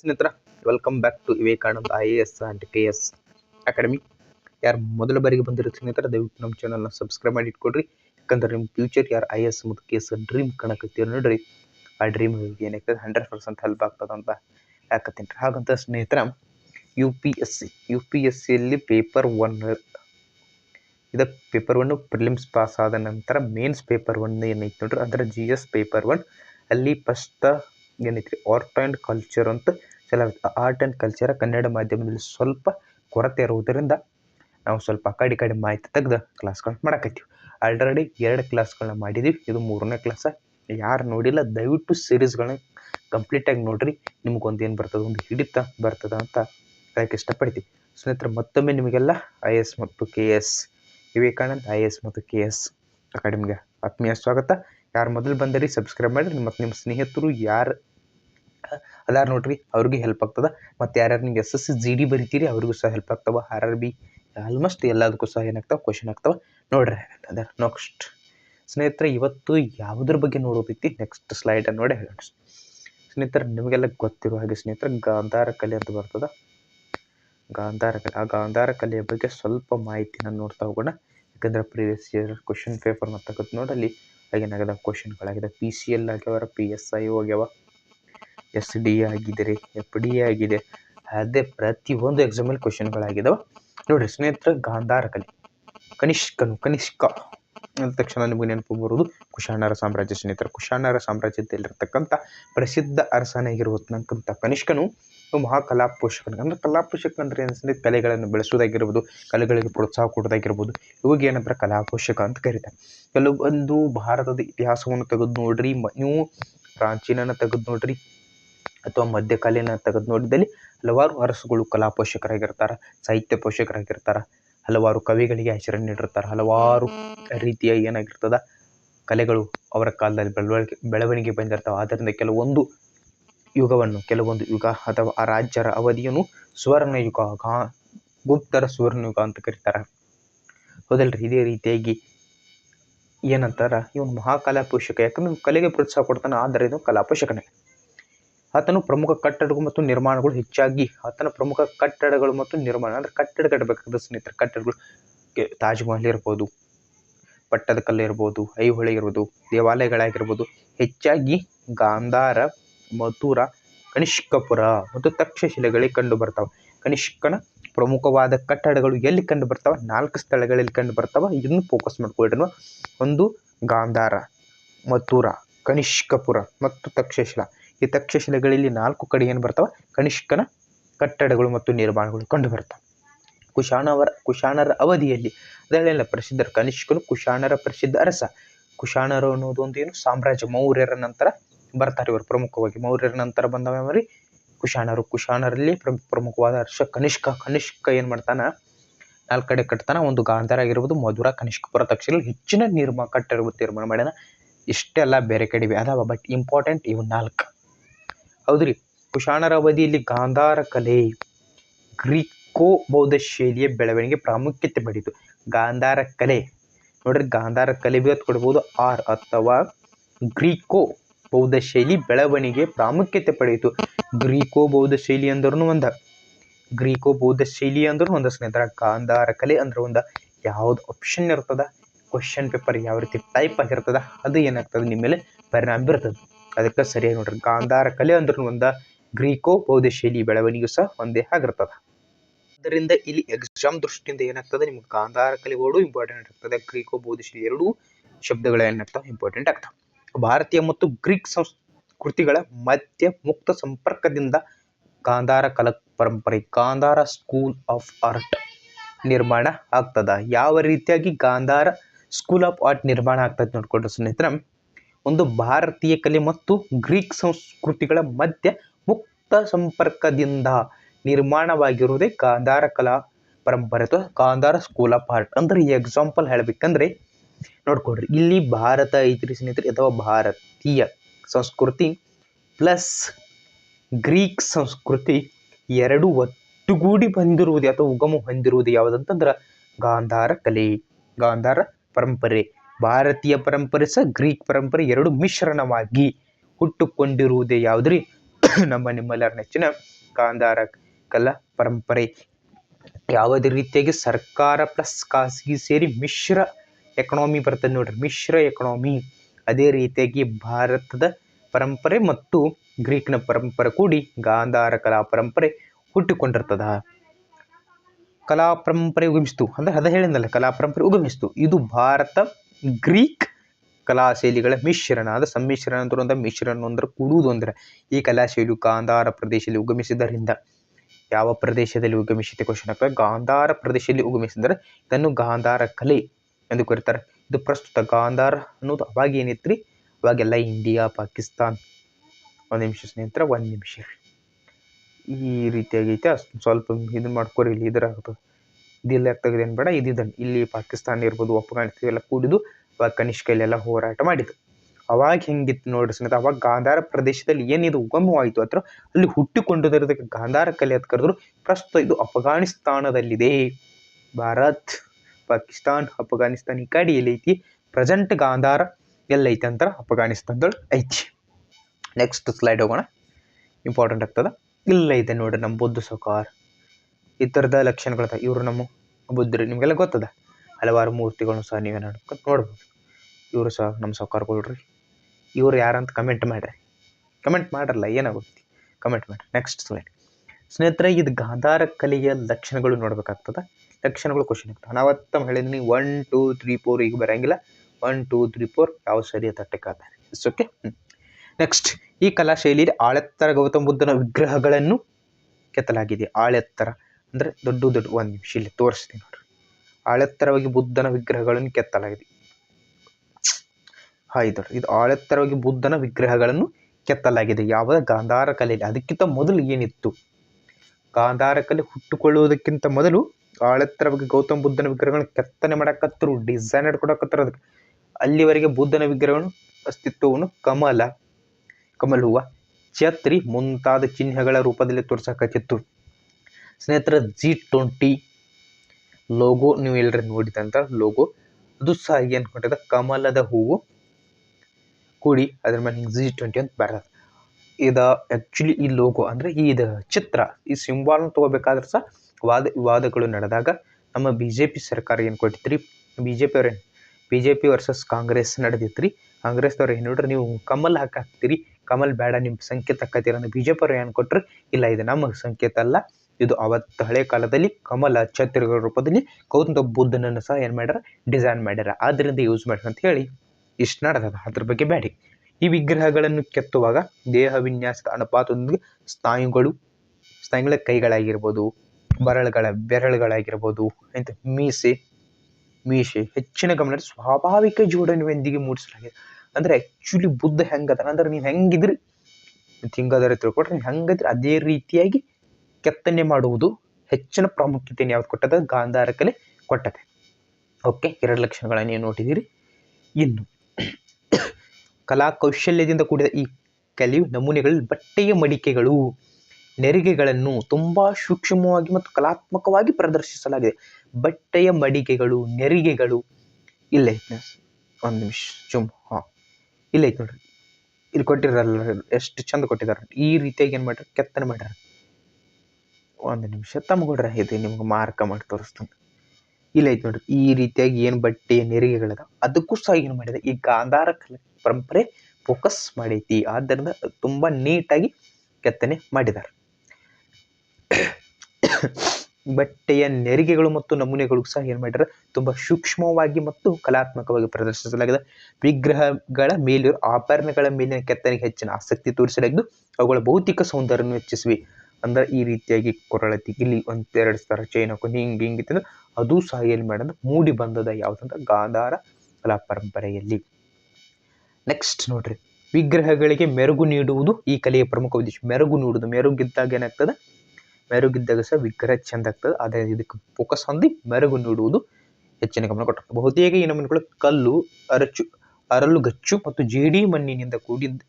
ಸ್ನೇಹಿತರ welcome back to Vivekananda I A S and K S academy ಯಾರು ಮೊದಲ ಬಾರಿಗೆ ಬಂದಿರೋ ಸ್ನೇಹಿತರ, ದಯವಿಟ್ಟು ನಮ್ಮ ಚಾನಲ್ನ ಸಬ್ಸ್ಕ್ರೈಬ್ ಮಾಡಿ ಇಟ್ಕೊಡ್ರಿ ಯಾಕಂದ್ರೆ ನಿಮ್ಮ ಫ್ಯೂಚರ್ ಯಾರು ಐ ಎಸ್ ಮತ್ತು ಕೆ ಎಸ್ ಡ್ರೀಮ್ ಕಾಣಕತ್ತೀರ ನೋಡ್ರಿ. ಆ ಡ್ರೀಮ್ ಏನಾಗ್ತದೆ? ಹಂಡ್ರೆಡ್ ಪರ್ಸೆಂಟ್ ಹೆಲ್ಪ್ ಆಗ್ತದೆ ಅಂತ ಯಾಕತ್ತೀನಿ ರೀ ಹಾಗಂತ ಸ್ನೇಹಿತರ U P S C U P S ಸಿಯಲ್ಲಿ ಪೇಪರ್ ಒನ್ ಇದು. ಪೇಪರ್ ಒನ್ ಪ್ರಿಲಿಮ್ಸ್ ಪಾಸ್ ಆದ ನಂತರ ಮೇನ್ಸ್ ಪೇಪರ್ ಒನ್ ಏನೈತೆ ನೋಡ್ರಿ? ಅಂದ್ರೆ ಜಿ ಎಸ್ ಪೇಪರ್ ಒನ್ ಅಲ್ಲಿ ಫಸ್ಟ್ ಏನೈತ್ರಿ? ಆರ್ಟ್ ಆ್ಯಂಡ್ ಕಲ್ಚರ್ ಅಂತ ಚಲಾಗುತ್ತೆ. ಆರ್ಟ್ ಆ್ಯಂಡ್ ಕಲ್ಚರ ಕನ್ನಡ ಮಾಧ್ಯಮದಲ್ಲಿ ಸ್ವಲ್ಪ ಕೊರತೆ ಇರುವುದರಿಂದ ನಾವು ಸ್ವಲ್ಪ ಕಡೆ ಕಡೆ ಮಾಹಿತಿ ತೆಗೆದು ಕ್ಲಾಸ್ಗಳು ಮಾಡಕತ್ತೀವಿ. ಆಲ್ರೆಡಿ ಎರಡು ಕ್ಲಾಸ್ಗಳನ್ನ ಮಾಡಿದ್ದೀವಿ ಇದು ಮೂರನೇ ಕ್ಲಾಸ ಯಾರು ನೋಡಿಲ್ಲ, ದಯವಿಟ್ಟು ಸೀರೀಸ್ಗಳನ್ನ ಕಂಪ್ಲೀಟಾಗಿ ನೋಡಿರಿ. ನಿಮ್ಗೊಂದು ಏನು ಬರ್ತದೆ, ಒಂದು ಹಿಡಿತ ಬರ್ತದೆ ಅಂತ ಹೇಳಕ್ಕೆ ಇಷ್ಟಪಡ್ತೀವಿ. ಸ್ನೇಹಿತರೆ, ಮತ್ತೊಮ್ಮೆ ನಿಮಗೆಲ್ಲ ಐ ಎಸ್ ಮತ್ತು K S Vivekanand I S ಮತ್ತು ಕೆ ಎಸ್ ಅಕಾಡೆಮಿಗೆ ಆತ್ಮೀಯ ಸ್ವಾಗತ. ಯಾರು ಮೊದಲು ಬಂದರಿ ಸಬ್ಸ್ಕ್ರೈಬ್ ಮಾಡಿರಿ. ಮತ್ತು ನಿಮ್ಮ ಸ್ನೇಹಿತರು ಯಾರು ಅದಾರ ನೋಡ್ರಿ ಅವ್ರಿಗೆ ಹೆಲ್ಪ್ ಆಗ್ತದೆ. ಮತ್ತು ಯಾರ್ಯಾರು ನಿಮ್ಗೆ S S C G D ಬರಿತೀರಿ ಅವ್ರಿಗೂ ಸಹ ಹೆಲ್ಪ್ ಆಗ್ತವೆ. ಆರ್ ಆರ್ ಬಿ ಆಲ್ಮೋಸ್ಟ್ ಎಲ್ಲದಕ್ಕೂ ಸಹ ಏನಾಗ್ತಾವೆ ಕ್ವಶನ್ ಆಗ್ತಾವೆ. ನೋಡ್ರಿ ಅದ ನೆಕ್ಸ್ಟ್ ಸ್ನೇಹಿತರೆ, ಇವತ್ತು ಯಾವುದ್ರ ಬಗ್ಗೆ ನೋಡೋದೈತಿ? ನೆಕ್ಸ್ಟ್ ಸ್ಲೈಡನ್ನು ನೋಡಿ ಹೇಳೋಣ. ಸ್ನೇಹಿತರೆ, ನಿಮಗೆಲ್ಲ ಗೊತ್ತಿರೋ ಹಾಗೆ ಸ್ನೇಹಿತರೆ, ಗಾಂಧಾರ ಕಲೆ ಅಂತ ಬರ್ತದೆ. ಗಾಂಧಾರ ಕಲೆ. ಆ ಗಾಂಧಾರ ಕಲೆಯ ಬಗ್ಗೆ ಸ್ವಲ್ಪ ಮಾಹಿತಿನ ನೋಡ್ತಾ ಹೋಗೋಣ. ಯಾಕಂದರೆ ಪ್ರೀವಿಯಸ್ ಇಯರ್ ಕ್ವಶನ್ ಪೇಪರ್ ಮತ್ತೆ ನೋಡಲ್ಲಿ ಏನಾಗಿದೆ ಕ್ವಶನ್ಗಳಾಗಿದೆ ಪಿ ಸಿ ಎಲ್ ಆಗ್ಯಾವ ಪಿ ಎಸ್ ಐ ಹೋಗ್ಯಾವ ಎಸ್ ಡಿ ಆಗಿದೆ ರೀ ಎಫ್ ಡಿ ಆಗಿದೆ. ಅದೇ ಪ್ರತಿಯೊಂದು ಎಕ್ಸಾಮಲ್ಲಿ ಕ್ವಶನ್ಗಳಾಗಿದ್ದಾವೆ ನೋಡಿರಿ, ಸ್ನೇಹಿತರೆ, ಗಾಂಧಾರ ಕಲೆ. ಕನಿಷ್ಕನು, ಕನಿಷ್ಕ. ಅಂದ ತಕ್ಷಣ ನಿಮಗೆ ನೆನಪು ಬರುವುದು ಕುಶಾಣರ ಸಾಮ್ರಾಜ್ಯ, ಸ್ನೇಹಿತರು. ಕುಶಾಣರ ಸಾಮ್ರಾಜ್ಯದಲ್ಲಿರ್ತಕ್ಕಂಥ ಪ್ರಸಿದ್ಧ ಅರಸನಾಗಿರುವಂಥ ಕನಿಷ್ಕನು ಮಹಾಕಲಾ ಪೋಷಕನ ಅಂದ್ರೆ ಕಲಾ ಪೋಷಕ ಅಂದ್ರೆ ಏನು ಸ್ನೇಹಿತರೆ? ಕಲೆಗಳನ್ನು ಬೆಳೆಸೋದಾಗಿರ್ಬೋದು ಕಲೆಗಳಿಗೆ ಪ್ರೋತ್ಸಾಹ ಕೊಡೋದಾಗಿರ್ಬೋದು ಇವಾಗ ಏನಂದ್ರೆ ಕಲಾ ಪೋಷಕ ಅಂತ ಕರೀತಾರೆ. ಕೆಲವೊಂದು ಭಾರತದ ಇತಿಹಾಸವನ್ನು ತೆಗೆದು ನೋಡ್ರಿ ನೀವು ಪ್ರಾಚೀನನ ತೆಗೆದು ನೋಡ್ರಿ. ಅಥವಾ ಮಧ್ಯಕಾಲೀನ ತೆಗೆದು ನೋಡಿದಲ್ಲಿ ಹಲವಾರು ಅರಸುಗಳು ಕಲಾ ಪೋಷಕರಾಗಿರ್ತಾರೆ ಸಾಹಿತ್ಯ ಪೋಷಕರಾಗಿರ್ತಾರೆ, ಹಲವಾರು ಕವಿಗಳಿಗೆ ಹೆಸರನ್ನು ನೀಡಿರ್ತಾರೆ, ಹಲವಾರು ರೀತಿಯ ಏನಾಗಿರ್ತದ, ಕಲೆಗಳು ಅವರ ಕಾಲದಲ್ಲಿ ಬೆಳವಣಿಗೆ ಬೆಳವಣಿಗೆ ಬಂದಿರ್ತಾವೆ. ಆದ್ದರಿಂದ ಕೆಲವೊಂದು ಯುಗವನ್ನು, ಕೆಲವೊಂದು ಯುಗ ಅಥವಾ ಆ ರಾಜ್ಯರ ಅವಧಿಯನ್ನು ಸುವರ್ಣ ಯುಗ ಗುಪ್ತರ ಸುವರ್ಣ ಯುಗ ಅಂತ ಕರೀತಾರೆ. ಹೌದಲ್ರಿ? ಇದೇ ರೀತಿಯಾಗಿ ಏನಂತಾರ, ಇವನು ಮಹಾಕಲಾ ಪೋಷಕ, ಯಾಕಂದ್ರೆ ಕಲೆಗೆ ಪ್ರೋತ್ಸಾಹ ಕೊಡ್ತಾನೆ, ಆದರೆ ಇದು ಕಲಾ ಆತನು ಪ್ರಮುಖ ಕಟ್ಟಡಗಳು ಮತ್ತು ನಿರ್ಮಾಣಗಳು ಹೆಚ್ಚಾಗಿ ಆತನ ಪ್ರಮುಖ ಕಟ್ಟಡಗಳು ಮತ್ತು ನಿರ್ಮಾಣ, ಅಂದರೆ ಕಟ್ಟಡ ಕಟ್ಟಬೇಕಾದ ಸ್ನೇಹಿತರೆ. ಕಟ್ಟಡಗಳು ತಾಜ್ ಮಹಲ್ ಇರ್ಬೋದು ಪಟ್ಟದಕಲ್ಲು ಇರ್ಬೋದು, ಐಹೊಳೆ ಇರ್ಬೋದು, ದೇವಾಲಯಗಳಾಗಿರ್ಬೋದು. ಹೆಚ್ಚಾಗಿ ಗಾಂಧಾರ, ಮಥುರ, ಕನಿಷ್ಕಪುರ ಮತ್ತು ತಕ್ಷಶಿಲೆಗಳಿಗೆ ಕಂಡು ಬರ್ತಾವೆ. ಕನಿಷ್ಕನ ಪ್ರಮುಖವಾದ ಕಟ್ಟಡಗಳು ಎಲ್ಲಿ ಕಂಡು ಬರ್ತಾವೆ? ನಾಲ್ಕು ಸ್ಥಳಗಳಲ್ಲಿ ಕಂಡು ಬರ್ತಾವೆ. ಇದನ್ನು ಫೋಕಸ್ ಮಾಡ್ಕೊಳ್ರಿ. ಒಂದು ಗಾಂಧಾರ, ಮಥುರ, ಕನಿಷ್ಕಪುರ ಮತ್ತು ತಕ್ಷಶಿಲ ಈ ತಕ್ಷಶಿಲೆಗಳಲ್ಲಿ ನಾಲ್ಕು ಕಡೆ ಏನು ಬರ್ತಾವೆ? ಕನಿಷ್ಕನ ಕಟ್ಟಡಗಳು ಮತ್ತು ನಿರ್ಮಾಣಗಳು ಕಂಡು ಬರ್ತಾವೆ. ಕುಶಾಣವರ, ಕುಶಾಣರ ಅವಧಿಯಲ್ಲಿ ಅದರಲ್ಲೆಲ್ಲ ಪ್ರಸಿದ್ಧ ಕನಿಷ್ಕನು ಕುಶಾಣರ ಪ್ರಸಿದ್ಧ ಅರಸ. ಕುಶಾಣರು ಅನ್ನೋದು ಒಂದು ಏನು? ಸಾಮ್ರಾಜ್ಯ ಮೌರ್ಯರ ನಂತರ ಬರ್ತಾರೆ ಇವರು ಪ್ರಮುಖವಾಗಿ. ಮೌರ್ಯರ ನಂತರ ಬಂದವ ಮರಿ ಕುಶಾಣರು. ಕುಶಾಣರಲ್ಲಿ ಪ್ರಮುಖ ಪ್ರಮುಖವಾದ ಅರ್ಷ ಕನಿಷ್ಕ. ಕನಿಷ್ಕ ಏನು ಮಾಡ್ತಾನೆ? ನಾಲ್ಕು ಕಡೆ ಕಟ್ತಾನ. ಒಂದು ಗಾಂಧಾರ ಆಗಿರ್ಬೋದು, ಮಧುರ ಕನಿಷ್ಕಪುರ ತಕ್ಷಣ ಹೆಚ್ಚಿನ ನಿರ್ಮಾ, ಕಟ್ಟಡ ನಿರ್ಮಾಣ ಮಾಡ್ಯಾನ. ಇಷ್ಟೆಲ್ಲ ಬೇರೆ ಕಡೆ ಅದಾವ ಬಟ್ ಇಂಪಾರ್ಟೆಂಟ್ ಇವು ನಾಲ್ಕು. ಹೌದ್ರಿ. ಕುಶಾಣರ ಅವಧಿಯಲ್ಲಿ ಗಾಂಧಾರ ಕಲೆ ಗ್ರೀಕೋ ಬೌದ್ಧ ಶೈಲಿಯ ಬೆಳವಣಿಗೆ ಪ್ರಾಮುಖ್ಯತೆ ಪಡೆಯಿತು. ಗಾಂಧಾರ ಕಲೆ, ನೋಡ್ರಿ ಗಾಂಧಾರ ಕಲೆ ಬಿ ಕೊಡ್ಬೋದು ಆರ್ ಅಥವಾ ಗ್ರೀಕೋ ಬೌದ್ಧ ಶೈಲಿ ಬೆಳವಣಿಗೆ ಪ್ರಾಮುಖ್ಯತೆ ಪಡೆಯಿತು. ಗ್ರೀಕೋ ಬೌದ್ಧ ಶೈಲಿ ಅಂದ್ರೂ ಒಂದ, ಗ್ರೀಕೋ ಬೌದ್ಧ ಶೈಲಿ ಅಂದ್ರೂ ಒಂದ ಸ್ನೇಹಿತರ. ಗಾಂಧಾರ ಕಲೆ ಅಂದ್ರೆ ಒಂದ, ಯಾವ್ದು ಆಪ್ಷನ್ ಇರ್ತದ? ಕ್ವಶನ್ ಪೇಪರ್ ಯಾವ ರೀತಿ ಟೈಪ್ ಆಗಿರ್ತದ? ಅದು ಏನಾಗ್ತದೆ? ನಿಮ್ಮ ಮೇಲೆ ಪರಿಣಾಮ ಬೀರ್ತದೆ. ಅದಕ್ಕೆ ಸರಿಯಾಗಿ ನೋಡ್ರಿ. ಗಾಂಧಾರ ಕಲೆ ಅಂದ್ರೂ ಒಂದ ಗ್ರೀಕೋ ಬೌದ್ಧ ಶೈಲಿ ಬೆಳವಣಿಗೆ ಸಹ ಒಂದೇ ಆಗಿರ್ತದ. ಅದರಿಂದ ಇಲ್ಲಿ ಎಕ್ಸಾಮ್ ದೃಷ್ಟಿಯಿಂದ ಏನಾಗ್ತದೆ? ನಿಮ್ಗೆ ಗಾಂಧಾರ ಕಲೆ ಓಡು ಇಂಪಾರ್ಟೆಂಟ್ ಆಗ್ತದೆ. ಗ್ರೀಕೋ ಬೌದ್ಧ ಶೈಲಿ ಎರಡೂ ಶಬ್ದಗಳು ಏನಾಗ್ತವೆ? ಇಂಪಾರ್ಟೆಂಟ್ ಆಗ್ತವೆ. ಭಾರತೀಯ ಮತ್ತು ಗ್ರೀಕ್ ಸಂಸ್ಕೃತಿಗಳ ಮಧ್ಯ ಮುಕ್ತ ಸಂಪರ್ಕದಿಂದ ಗಾಂಧಾರ ಕಲಾ ಪರಂಪರೆ, ಗಾಂಧಾರ ಸ್ಕೂಲ್ ಆಫ್ ಆರ್ಟ್ ನಿರ್ಮಾಣ ಆಗ್ತದ. ಯಾವ ರೀತಿಯಾಗಿ ಗಾಂಧಾರ ಸ್ಕೂಲ್ ಆಫ್ ಆರ್ಟ್ ನಿರ್ಮಾಣ ಆಗ್ತದೆ ನೋಡ್ಕೊಂಡ್ರೆ ಸ್ನೇಹಿತರೆ ಒಂದು ಭಾರತೀಯ ಕಲೆ ಮತ್ತು ಗ್ರೀಕ್ ಸಂಸ್ಕೃತಿಗಳ ಮಧ್ಯ ಮುಕ್ತ ಸಂಪರ್ಕದಿಂದ ನಿರ್ಮಾಣವಾಗಿರುವುದೇ ಗಾಂಧಾರ ಕಲಾ ಪರಂಪರೆ ಅಥವಾ ಗಾಂಧಾರ ಸ್ಕೂಲ್ ಆಫ್ ಆರ್ಟ್ ಅಂದ್ರೆ ಈ ಎಕ್ಸಾಂಪಲ್ ಹೇಳಬೇಕಂದ್ರೆ ನೋಡ್ಕೊಡ್ರಿ ಇಲ್ಲಿ ಭಾರತ ಐತ್ರಿ ಸ್ನೇಹಿತರೆ, ಅಥವಾ ಭಾರತೀಯ ಸಂಸ್ಕೃತಿ ಪ್ಲಸ್ ಗ್ರೀಕ್ ಸಂಸ್ಕೃತಿ ಎರಡು ಒಟ್ಟುಗೂಡಿ ಬಂದಿರುವುದು ಅಥವಾ ಉಗಮ ಹೊಂದಿರುವುದು ಯಾವುದಂತಂದ್ರೆ ಗಾಂಧಾರ ಕಲೆ ಗಾಂಧಾರ ಪರಂಪರೆ. ಭಾರತೀಯ ಪರಂಪರೆ ಸಹ ಗ್ರೀಕ್ ಪರಂಪರೆ ಎರಡು ಮಿಶ್ರಣವಾಗಿ ಹುಟ್ಟುಕೊಂಡಿರುವುದೇ ಯಾವುದ್ರಿ? ನಮ್ಮ ನಿಮ್ಮೆಲ್ಲರ ನೆಚ್ಚಿನ ಗಾಂಧಾರ ಕಲಾ ಪರಂಪರೆ. ಯಾವುದೇ ರೀತಿಯಾಗಿ ಸರ್ಕಾರ ಪ್ಲಸ್ ಖಾಸಗಿ ಸೇರಿ ಮಿಶ್ರ ಎಕನಾಮಿ ಬರ್ತದೆ ನೋಡ್ರಿ. ಮಿಶ್ರ ಎಕನಾಮಿ ಅದೇ ರೀತಿಯಾಗಿ ಭಾರತದ ಪರಂಪರೆ ಮತ್ತು ಗ್ರೀಕ್ನ ಪರಂಪರೆ ಕೂಡಿ ಗಾಂಧಾರ ಕಲಾ ಪರಂಪರೆ ಹುಟ್ಟಿಕೊಂಡಿರ್ತದ. ಕಲಾ ಪರಂಪರೆ ಉಗಮಿಸ್ತು. ಅಂದ್ರೆ ಅದ ಹೇಳಿದ್ನಲ್ಲ, ಕಲಾ ಪರಂಪರೆ ಉಗಮಿಸ್ತು. ಇದು ಭಾರತ ಗ್ರೀಕ್ ಕಲಾ ಶೈಲಿಗಳ ಮಿಶ್ರಣ ಅದು ಸಮ್ಮಿಶ್ರಣ ಅಂತ ಒಂದು ಮಿಶ್ರಣ ಅಂದ್ರೆ ಕೂಡುವುದು ಅಂದ್ರೆ ಈ ಶೈಲಿಯು ಗಾಂಧಾರ ಪ್ರದೇಶದಲ್ಲಿ ಉಗಮಿಸಿದ್ದರಿಂದ. ಯಾವ ಪ್ರದೇಶದಲ್ಲಿ ಉಗಮಿಸಿದೆ ಕ್ವಶನ್ ಅಪ್ಪ? ಗಾಂಧಾರ ಪ್ರದೇಶದಲ್ಲಿ ಉಗಮಿಸಿದರೆ ಇದನ್ನು ಗಾಂಧಾರ ಕಲೆ ಎಂದು ಕರೀತಾರೆ. ಇದು ಪ್ರಸ್ತುತ ಗಾಂಧಾರ ಅನ್ನೋದು ಅವಾಗ ಏನಿತ್ತು ರೀ ಅವಾಗೆಲ್ಲ ಇಂಡಿಯಾ, ಪಾಕಿಸ್ತಾನ್. ಒಂದು ನಿಮಿಷ ಸ್ನೇಹಿತರೆ, ಒಂದು ನಿಮಿಷ ಈ ರೀತಿಯಾಗಿ ಐತೆ. ಅಷ್ಟು ಸ್ವಲ್ಪ ಇದು ಮಾಡ್ಕೊರಿ, ಇಲ್ಲಿ ಇದ್ರಾಗ್ತದೆ ಇದೆಲ್ಲ ತೆಗೆದೇನು ಬೇಡ ಇದಿದ್ದನ್ನು ಇಲ್ಲಿ ಪಾಕಿಸ್ತಾನ ಇರ್ಬೋದು ಅಫ್ಘಾನಿಸ್ತಾನ ಎಲ್ಲ ಕೂಡಿದು ಅವಾಗ ಕನಿಷ್ಕ ಹೋರಾಟ ಮಾಡಿತು ಅವಾಗ ಹೆಂಗಿತ್ತು ನೋಡ್ರಿ ಸ್ನೇಹಿತ ಅವಾಗ ಗಾಂಧಾರ ಪ್ರದೇಶದಲ್ಲಿ ಏನಿದು ಉಗಮವಾಯಿತು ಅಥವಾ ಅಲ್ಲಿ ಹುಟ್ಟಿಕೊಂಡಿರೋದಕ್ಕೆ ಗಾಂಧಾರ ಕಲೆ ಅಂತ ಕರೆದ್ರು. ಪ್ರಸ್ತುತ ಇದು ಅಫ್ಘಾನಿಸ್ತಾನದಲ್ಲಿದೆ. ಭಾರತ್, ಪಾಕಿಸ್ತಾನ್, ಅಫ್ಘಾನಿಸ್ತಾನ ಈ ಕಡೆ ಎಲ್ಲೈತಿ. ಪ್ರೆಸೆಂಟ್ ಗಾಂಧಾರ ಎಲ್ಲೈತಿ ಅಂತಾರೆ ಅಫ್ಘಾನಿಸ್ತಾನದೊಳಗೆ ಐತಿ. ನೆಕ್ಸ್ಟ್ ಸ್ಲೈಡ್ ಹೋಗೋಣ. ಇಂಪಾರ್ಟೆಂಟ್ ಆಗ್ತದ. ಇಲ್ಲ ಇದೆ ನೋಡ್ರಿ ನಮ್ಮ ಬುದ್ಧ ಸೌಕಾರ್ ಈ ಥರದ ಲಕ್ಷಣಗಳದ ಇವರು ನಮ್ಮ ಬುದ್ಧರು, ನಿಮಗೆಲ್ಲ ಗೊತ್ತದ? ಹಲವಾರು ಮೂರ್ತಿಗಳನ್ನು ಸಹ ನೀವೇ ನೋಡ್ಕೊಂಡು ನೋಡ್ಬೋದು. ಇವರು ಸಹ ನಮ್ಮ ಸೌಕಾರ್ಗಳು ರೀ ಇವ್ರು ಯಾರಂತ ಕಮೆಂಟ್ ಮಾಡ್ರಿ. ಕಮೆಂಟ್ ಮಾಡ್ರಲ್ಲ, ಏನಾಗುತ್ತೆ? ಕಮೆಂಟ್ ಮಾಡ್ರಿ. ನೆಕ್ಸ್ಟ್ ಸ್ಲೈಡ್ ಸ್ನೇಹಿತರೆ, ಇದು ಗಾಂಧಾರ ಕಲೆಯ ಲಕ್ಷಣಗಳು ನೋಡ್ಬೇಕಾಗ್ತದೆ? ಲಕ್ಷಣಗಳು ಕ್ವಶನ್ ಆಗ್ತದೆ ನಾವು ಅವತ್ತ ಹೇಳಿದ್ನಿ ಒನ್ ಟೂ ತ್ರೀ ಫೋರ್ ಈಗ ಬರೋಂಗಿಲ್ಲ. ಒನ್ ಟೂ ತ್ರೀ ಫೋರ್ ಯಾವ ಸರಿ ತಟ್ಟಕ್ಕಾಗ್ತಾರೆ ಇಟ್ಸ್ ಓಕೆ ನೆಕ್ಸ್ಟ್ ಈ ಕಲಾ ಆಳೆತ್ತರ ಗೌತಮ ಬುದ್ಧನ ವಿಗ್ರಹಗಳನ್ನು ಕೆತ್ತಲಾಗಿದೆ. ಆಳೆತ್ತರ. ಅಂದರೆ ದೊಡ್ಡ ದೊಡ್ಡ ಒಂದು ನಿಮಿಷ ಇಲ್ಲಿ ತೋರಿಸ್ತೀನಿ ನೋಡ್ರಿ. ಆಳೆತ್ತರವಾಗಿ ಬುದ್ಧನ ವಿಗ್ರಹಗಳನ್ನು ಕೆತ್ತಲಾಗಿದೆ. ಹಾ, ಇದು ಆಳೆತ್ತರವಾಗಿ ಬುದ್ಧನ ವಿಗ್ರಹಗಳನ್ನು ಕೆತ್ತಲಾಗಿದೆ. ಯಾವ ಗಾಂಧಾರ ಕಲೆಯಲ್ಲಿ? ಅದಕ್ಕಿಂತ ಮೊದಲು ಏನಿತ್ತು? ಗಾಂಧಾರ ಕಲೆ ಹುಟ್ಟುಕೊಳ್ಳುವುದಕ್ಕಿಂತ ಮೊದಲು ಆಳೆತ್ತರವಾಗಿ ಗೌತಮ ಬುದ್ಧನ ವಿಗ್ರಹಗಳನ್ನು ಕೆತ್ತನೆ ಮಾಡಕತ್ತರು ಡಿಸೈನ್ ಹಿಡ್ಕೊಡಕತ್ತರು ಅದಕ್ಕೆ ಅಲ್ಲಿವರೆಗೆ ಬುದ್ಧನ ವಿಗ್ರಹಗಳು ಅಸ್ತಿತ್ವವನ್ನು ಕಮಲ ಕಮಲ್ ಹೂವ ಛತ್ರಿ ಮುಂತಾದ ಚಿಹ್ನೆಗಳ ರೂಪದಲ್ಲಿ ತೋರ್ಸಕತ್ತಿತ್ತು. ಸ್ನೇಹಿತರ ಜಿ ಟ್ವೆಂಟಿ ಲೋಗೋ ನೀವು ಎಲ್ಲರೂ ನೋಡಿದಂತ ಲೋಗೋ ಅದು ಸಹ ಏನು ಕೊಟ್ಟಿದೆ ಕಮಲದ ಹೂವು ಕೂಡಿ ಅದ್ರ ಮೇಲೆ ಹಿಂಗೆ ಜಿ ಟ್ವೆಂಟಿ ಅಂತ ಬರ್ತದೆ. ಇದು ಆ್ಯಕ್ಚುಲಿ ಈ ಲೋಗೋ ಅಂದರೆ ಇದು ಚಿತ್ರ, ಈ ಸಿಂಬಾಲ್ನ ತೊಗೋಬೇಕಾದ್ರೆ ಸಹ ವಾದ ವಿವಾದಗಳು ನಡೆದಾಗ ನಮ್ಮ ಬಿ ಜೆ ಪಿ ಸರ್ಕಾರ ಏನು ಕೊಟ್ಟಿತ್ತು ರೀ B J ಪಿಯವ್ರು B J P versus Congress ನಡೆದಿತ್ತು ರೀ ಕಾಂಗ್ರೆಸ್ದವ್ರು ಏನು ನೋಡ್ರಿ ನೀವು ಕಮಲ್ ಹಾಕಾಕ್ತೀರಿ ಕಮಲ್ ಬೇಡ ನಿಮ್ಮ ಸಂಕೇತ ಹಾಕತ್ತೀರ ಅಂದ್ರೆ ಬಿ ಜೆ ಪಿ ಅವ್ರು ಏನು ಕೊಟ್ಟರು ಇಲ್ಲ, ಇದು ನಮ್ಮ ಸಂಕೇತ ಅಲ್ಲ. ಇದು ಅವತ್ತು ಹಳೆ ಕಾಲದಲ್ಲಿ ಕಮಲ ಛತ್ರಿಗಳ ರೂಪದಲ್ಲಿ ಗೌತಮ ಬುದ್ಧನನ್ನು ಸಹ ಏನು ಮಾಡ್ಯಾರ? ಡಿಸೈನ್ ಮಾಡ್ಯಾರ. ಆದ್ದರಿಂದ ಯೂಸ್ ಮಾಡ್ರಿ ಅಂತ ಹೇಳಿ ಇಷ್ಟು ನಡೆದ ಅದ್ರ ಬಗ್ಗೆ ಬೇಡಿ ಈ ವಿಗ್ರಹಗಳನ್ನು ಕೆತ್ತುವಾಗ ದೇಹ ವಿನ್ಯಾಸದ ಅನುಪಾತದೊಂದಿಗೆ ಸ್ನಾಯುಗಳು, ಸ್ನಾಯುಗಳ ಕೈಗಳಾಗಿರ್ಬೋದು, ಬರಳುಗಳ, ಬೆರಳುಗಳಾಗಿರ್ಬೋದು ಅಂತ ಮೀಸೆ ಮೀಸೆ ಹೆಚ್ಚಿನ ಗಮನ ಸ್ವಾಭಾವಿಕ ಜೋಡಣೆಯೊಂದಿಗೆ ಮೂಡಿಸಲಾಗಿದೆ. ಅಂದರೆ ಆ್ಯಕ್ಚುಲಿ ಬುದ್ಧ ಹೆಂಗದ ಅಂದ್ರೆ ನೀವು ಹೆಂಗಿದ್ರಿ? ಹಿಂಗದರೆ ತಿಳ್ಕೊಟ್ರೆ ನೀವು ಹೆಂಗದ್ರಿ? ಅದೇ ರೀತಿಯಾಗಿ ಕೆತ್ತನೆ ಮಾಡುವುದು ಹೆಚ್ಚಿನ ಪ್ರಾಮುಖ್ಯತೆಯನ್ನು ಯಾವ್ದು ಕೊಟ್ಟದ? ಗಾಂಧಾರ ಕಲೆ ಕೊಟ್ಟದೆ ಓಕೆ ಎರಡು ಲಕ್ಷಣಗಳನ್ನು ನೀವು ನೋಡಿದ್ದೀರಿ. ಇನ್ನು ಕಲಾ ಕೌಶಲ್ಯದಿಂದ ಕೂಡಿದ ಈ ಕಲೆಯು ನಮೂನೆಗಳಲ್ಲಿ ಬಟ್ಟೆಯ ಮಡಿಕೆಗಳು, ನೆರಿಗೆಗಳನ್ನು ತುಂಬ ಸೂಕ್ಷ್ಮವಾಗಿ ಮತ್ತು ಕಲಾತ್ಮಕವಾಗಿ ಪ್ರದರ್ಶಿಸಲಾಗಿದೆ. ಬಟ್ಟೆಯ ಮಡಿಕೆಗಳು, ನೆರಿಗೆಗಳು. ಇಲ್ಲ ಒಂದು ನಿಮಿಷ ಚುಮ್ ಹಾಂ. ಇಲ್ಲೈತೆ ನೋಡ್ರಿ. ಇಲ್ಲಿ ಕೊಟ್ಟಿರಲ್ಲ, ಎಷ್ಟು ಚಂದ ಕೊಟ್ಟಿದ್ದಾರೆ. ಈ ರೀತಿಯಾಗಿ ಏನು ಮಾಡ್ರಿ? ಕೆತ್ತನೆ ಮಾಡ್ಯಾರ. ಒಂದು ನಿಮಿಷ ತಮ್ಗೊಡ್ರೆ ಇದು ನಿಮ್ಗೆ ಮಾರ್ಕ ಮಾಡಿ ತೋರಿಸ್ತೀನಿ. ಇಲ್ಲ ಐತೆ ನೋಡ್ರಿ, ಈ ರೀತಿಯಾಗಿ ಏನು ಬಟ್ಟೆ ನೆರಿಗೆಗಳದಾವ, ಅದಕ್ಕೂ ಸಹ ಏನು ಮಾಡಿದೆ, ಈ ಗಾಂಧಾರ ಕಲೆ ಪರಂಪರೆ ಫೋಕಸ್ ಮಾಡೈತಿ. ಆದ್ದರಿಂದ ತುಂಬ ನೀಟಾಗಿ ಕೆತ್ತನೆ ಮಾಡಿದ್ದಾರೆ ಬಟ್ಟೆಯ ನೆರಿಗೆಗಳು ಮತ್ತು ನಮೂನೆಗಳು ಸಹ ಏನು ಮಾಡ್ಯಾರ ತುಂಬ ಸೂಕ್ಷ್ಮವಾಗಿ ಮತ್ತು ಕಲಾತ್ಮಕವಾಗಿ ಪ್ರದರ್ಶಿಸಲಾಗಿದೆ. ವಿಗ್ರಹಗಳ ಮೇಲಿರೋ ಆಭರಣಗಳ ಮೇಲಿನ ಕೆತ್ತನೆಗೆ ಹೆಚ್ಚಿನ ಆಸಕ್ತಿ ತೋರಿಸಲಾಗಿದ್ದು, ಅವುಗಳ ಭೌತಿಕ ಸೌಂದರ್ಯವನ್ನು ಹೆಚ್ಚಿಸಿವೆ. ಅಂದ್ರೆ ಈ ರೀತಿಯಾಗಿ ಕೊರಳತಿ, ಇಲ್ಲಿ ಒಂದು ಎರಡು ಸ್ತರ ಚೈನ್ ಹಾಕೊಂಡು ಹಿಂಗೆ ಹಿಂಗಿತ್ತು ಅದು ಸಹ ಏನು ಮಾಡೋದು ಮೂಡಿ ಬಂದದ ಯಾವುದಂತ ಗಾಂಧಾರ ಕಲಾ ಪರಂಪರೆಯಲ್ಲಿ. ನೆಕ್ಸ್ಟ್ ನೋಡ್ರಿ. ವಿಗ್ರಹಗಳಿಗೆ ಮೆರುಗು ನೀಡುವುದು ಈ ಕಲೆಯ ಪ್ರಮುಖ ಉದ್ದೇಶ. ಮೆರುಗು ನೀಡುವುದು. ಮೆರುಗಿದ್ದಾಗ ಏನಾಗ್ತದೆ? ಮೆರುಗಿದ್ದಾಗ ಸಹ ವಿಗ್ರಹ ಚೆಂದ ಆಗ್ತದೆ. ಅದೇ ಇದಕ್ಕೆ ಫೋಕಸ್ ಹೊಂದಿ ಮೆರುಗು ನೀಡುವುದು ಹೆಚ್ಚಿನ ಗಮನ ಕೊಟ್ಟರು ಬಹುತೇಕ ಈ ನಮೂನೆಗಳು ಕಲ್ಲು, ಅರಚು, ಅರಳುಗಚ್ಚು ಮತ್ತು ಜೇಡಿ ಮಣ್ಣಿನಿಂದ ಕೂಡಿದ್ದ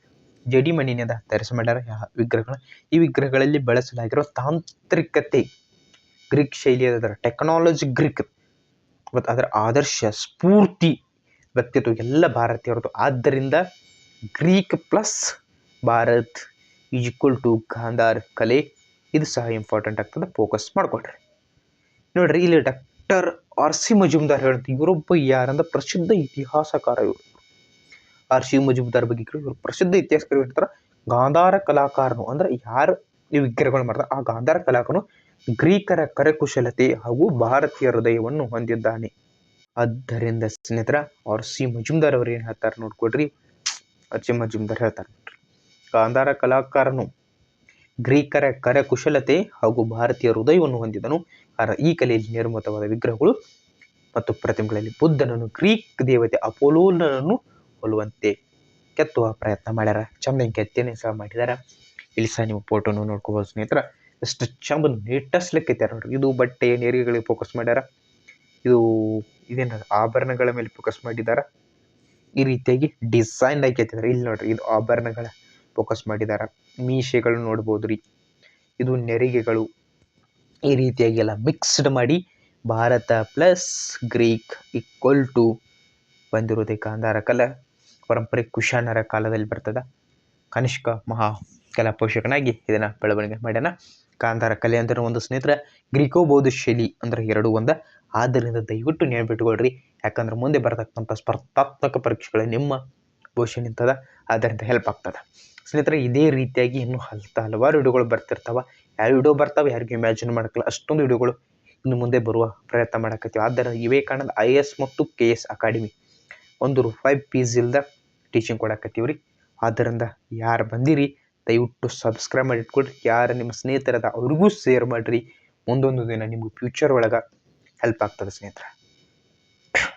ಜೇಡಿ ಮಣ್ಣಿನಿಂದ ತಯಾರಿಸಿ ಮಾಡ್ಯಾರ ವಿಗ್ರಹಗಳು ಈ ವಿಗ್ರಹಗಳಲ್ಲಿ ಬಳಸಲಾಗಿರುವ ತಾಂತ್ರಿಕತೆ ಗ್ರೀಕ್ ಶೈಲಿಯ ಟೆಕ್ನಾಲಜಿ ಗ್ರೀಕ್ ಮತ್ತು ಅದರ ಆದರ್ಶ ಸ್ಫೂರ್ತಿ ವ್ಯಕ್ತಿತ್ವ ಎಲ್ಲ ಭಾರತೀಯರದು ಆದ್ದರಿಂದ Greek plus Bharat is equal to Gandhar ಕಲೆ. ಇದು ಸಹ ಇಂಪಾರ್ಟೆಂಟ್ ಆಗ್ತದೆ. ಫೋಕಸ್ ಮಾಡಿಕೊಡ್ರಿ ನೋಡ್ರಿ, ಇಲ್ಲಿ ಡಾಕ್ಟರ್ ಆರ್ ಸಿ ಮಜುಮ್ದಾರ್ ಹೇಳ್ತಾರೆ ಇವರೊಬ್ಬ ಯಾರಂದ್ರೆ ಪ್ರಸಿದ್ಧ ಇತಿಹಾಸಕಾರ ಇವರು. ಆರ್ ಶಿವ ಮಜುಮ್ದಾರ್ ಬಗ್ಗೆ ಇವರು ಪ್ರಸಿದ್ಧ ಇತಿಹಾಸಕರು ಹೇಳ್ತಾರೆ. ಗಾಂಧಾರ ಕಲಾಕಾರನು, ಅಂದ್ರೆ ಯಾರು ಈ ವಿಗ್ರಹಗಳು ಮಾಡ್ತಾರೆ, ಆ ಗಾಂಧಾರ ಕಲಾಕನು ಗ್ರೀಕರ ಕರಕುಶಲತೆ ಹಾಗೂ ಭಾರತೀಯ ಹೃದಯವನ್ನು ಹೊಂದಿದ್ದಾನೆ. ಆದ್ದರಿಂದ ಸ್ನೇಹಿತರ ಆರ್ ಸಿ ಮಜುಮ್ದಾರ್ ಅವರು ಏನು ಹೇಳ್ತಾರೆ ನೋಡ್ಕೊಡ್ರಿ ಆರ್ ಸಿ ಮಜುಮ್ದಾರ್ ಹೇಳ್ತಾರೆ ನೋಡ್ರಿ. ಗಾಂಧಾರ ಕಲಾಕಾರನು ಗ್ರೀಕರ ಕರಕುಶಲತೆ ಹಾಗೂ ಭಾರತೀಯ ಹೃದಯವನ್ನು ಹೊಂದಿದನು. ಆರ ಈ ಕಲೆಯಲ್ಲಿ ನಿರ್ಮಿತವಾದ ವಿಗ್ರಹಗಳು ಮತ್ತು ಪ್ರತಿಮೆಗಳಲ್ಲಿ ಬುದ್ಧನನ್ನು, ಗ್ರೀಕ್ ದೇವತೆ ಅಪೋಲೋನನ್ನು ಹೋಲುವಂತೆ ಕೆತ್ತುವ ಪ್ರಯತ್ನ ಮಾಡ್ಯಾರ. ಚಂದ ಕೆತ್ತನೆ ಸಹ ಮಾಡಿದಾರ. ಇಲ್ಲಿ ಸಹ ನೀವು ಫೋಟೋನು ನೋಡ್ಕೋಬೋದು ಸ್ನೇಹಿತರ. ಎಷ್ಟು ಚಂದ ನೀಟಸ್ಲಿಕ್ಕೆ ನೋಡ್ರಿ. ಇದು ಬಟ್ಟೆ ನೆರಿಗೆಗಳಿಗೆ ಫೋಕಸ್ ಮಾಡ್ಯಾರ. ಇದು ಇದೇನ ಆಭರಣಗಳ ಮೇಲೆ ಫೋಕಸ್ ಮಾಡಿದ್ದಾರೆ ಈ ರೀತಿಯಾಗಿ ಡಿಸೈನ್ ಆಗಿ ಕೆತ್ತಿದ್ದಾರೆ ಇಲ್ಲಿ ನೋಡ್ರಿ, ಇದು ಆಭರಣಗಳ ಫೋಕಸ್ ಮಾಡಿದ್ದಾರೆ ಮೀಸೆಗಳು ನೋಡ್ಬೋದು ರೀ. ಇದು ನೆರಿಗೆಗಳು ಈ ರೀತಿಯಾಗಿ ಎಲ್ಲ ಮಿಕ್ಸ್ಡ್ ಮಾಡಿ Bharat plus Greek equal to ಬಂದಿರೋದೇ Gandhara ಕಲೆ. ಪರಂಪರೆ ಕುಶಾನರ ಕಾಲದಲ್ಲಿ ಬರ್ತದ. ಕನಿಷ್ಕ ಮಹಾ ಕಲಾ ಪೋಷಕನಾಗಿ ಇದನ್ನು ಬೆಳವಣಿಗೆ ಮಾಡ್ಯಾನ. ಕಾಂತಾರ ಕಲೆ ಅಂದ್ರೆ ಒಂದು ಸ್ನೇಹಿತರ, ಗ್ರೀಕೋ ಬೌದ್ಧ ಶೈಲಿ ಅಂದ್ರೆ ಎರಡು ಒಂದ. ಆದ್ದರಿಂದ ದಯವಿಟ್ಟು ನೆನ್ಪಿಟ್ಕೊಳ್ರಿ ಯಾಕಂದ್ರೆ ಮುಂದೆ ಬರತಕ್ಕಂಥ ಸ್ಪರ್ಧಾತ್ಮಕ ಪರೀಕ್ಷೆಗಳು ನಿಮ್ಮ ಭವಿಷ್ಯ ನಿಂತದ ಅದರಿಂದ ಹೆಲ್ಪ್ ಆಗ್ತದೆ. ಸ್ನೇಹಿತರೆ, ಇದೇ ರೀತಿಯಾಗಿ ಇನ್ನೂ ಹಲತ ಹಲವಾರು ವಿಡಿಯೋಗಳು ಬರ್ತಿರ್ತಾವೆ. ಯಾವ ವಿಡಿಯೋ ಬರ್ತಾವೆ, ಯಾರಿಗೂ ಇಮ್ಯಾಜಿನ್ ಮಾಡೋಕ್ಕಲ್ಲ. ಅಷ್ಟೊಂದು ವಿಡಿಯೋಗಳು ಇನ್ನು ಮುಂದೆ ಬರುವ ಪ್ರಯತ್ನ ಮಾಡಕತ್ತೀವಿ. ಆದ್ದರಿಂದ ವಿವೇಕಾನಂದ ಐ ಎಸ್ ಮತ್ತು ಕೆ ಎಸ್ ಅಕಾಡೆಮಿ ಒಂದು ರೂಪಾಯಿ ಫೀಸ್ ಇಲ್ದ ಟೀಚಿಂಗ್ ಕೊಡಾಕತ್ತೀವಿ ರೀ ಆದ್ದರಿಂದ ಯಾರು ಬಂದಿರಿ, ದಯವಿಟ್ಟು ಸಬ್ಸ್ಕ್ರೈಬ್ ಮಾಡಿ ಇಟ್ಕೊಳ್ರಿ. ಯಾರು ನಿಮ್ಮ ಸ್ನೇಹಿತರದ ಅವ್ರಿಗೂ ಶೇರ್ ಮಾಡಿರಿ. ಮುಂದೊಂದು ದಿನ ನಿಮ್ಗೆ ಫ್ಯೂಚರ್ ಒಳಗೆ ಹೆಲ್ಪ್ ಆಗ್ತದೆ ಸ್ನೇಹಿತರ.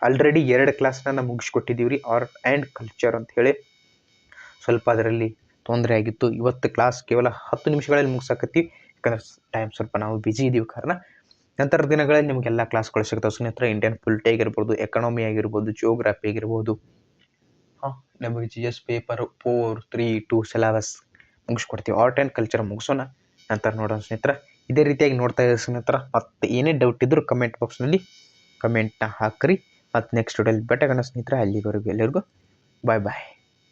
ಆಲ್ರೆಡಿ ಎರಡು ಕ್ಲಾಸ್ನ ನಾವು ಮುಗಿಸ್ಕೊಟ್ಟಿದ್ದೀವಿ ರೀ ಆರ್ಟ್ ಆ್ಯಂಡ್ ಕಲ್ಚರ್ ಅಂತ ಹೇಳಿ. ಸ್ವಲ್ಪ ಅದರಲ್ಲಿ ತೊಂದರೆ ಆಗಿತ್ತು. ಇವತ್ತು ಕ್ಲಾಸ್ ಕೇವಲ ಹತ್ತು ನಿಮಿಷಗಳಲ್ಲಿ ಮುಗಿಸಾಕತ್ತೀವಿ ಯಾಕಂದ್ರೆ ಟೈಮ್ ಸ್ವಲ್ಪ ನಾವು ಬಿಜಿ ಇದ್ದೀವಿ ಕಾರಣ. ನಂತರ ದಿನಗಳಲ್ಲಿ ನಿಮಗೆಲ್ಲ ಕ್ಲಾಸ್ಗಳು ಸಿಗ್ತಾವೆ ಸ್ನೇಹಿತರೆ. ಇಂಡಿಯನ್ ಪೊಲಿಟಿ ಆಗಿರ್ಬೋದು ಎಕನಾಮಿ ಆಗಿರ್ಬೋದು ಜಿಯೋಗ್ರಫಿ ಆಗಿರ್ಬೋದು. ನಮಗೆ G S paper four three two syllabus ಮುಗಿಸ್ಕೊಡ್ತೀವಿ. Art and culture ಮುಗಿಸೋಣ. ನಂತರ ನೋಡೋಣ ಸ್ನೇಹಿತರೆ. ಇದೇ ರೀತಿಯಾಗಿ ನೋಡ್ತಾ ಇದ್ದೀವಿ ಸ್ನೇಹಿತರ. ಮತ್ತು ಏನೇ ಡೌಟ್ ಇದ್ದರೂ ಕಮೆಂಟ್ ಬಾಕ್ಸ್ನಲ್ಲಿ ಕಮೆಂಟ್ನ ಹಾಕ್ರಿ. ಮತ್ತು ನೆಕ್ಸ್ಟ್ ವಿಡಿಯೋಲಿ ಬೆಟ್ಟಗಣ ಸ್ನೇಹಿತರೆ. ಅಲ್ಲಿವರೆಗೂ ಎಲ್ಲರಿಗೂ ಬಾಯ್ ಬಾಯ್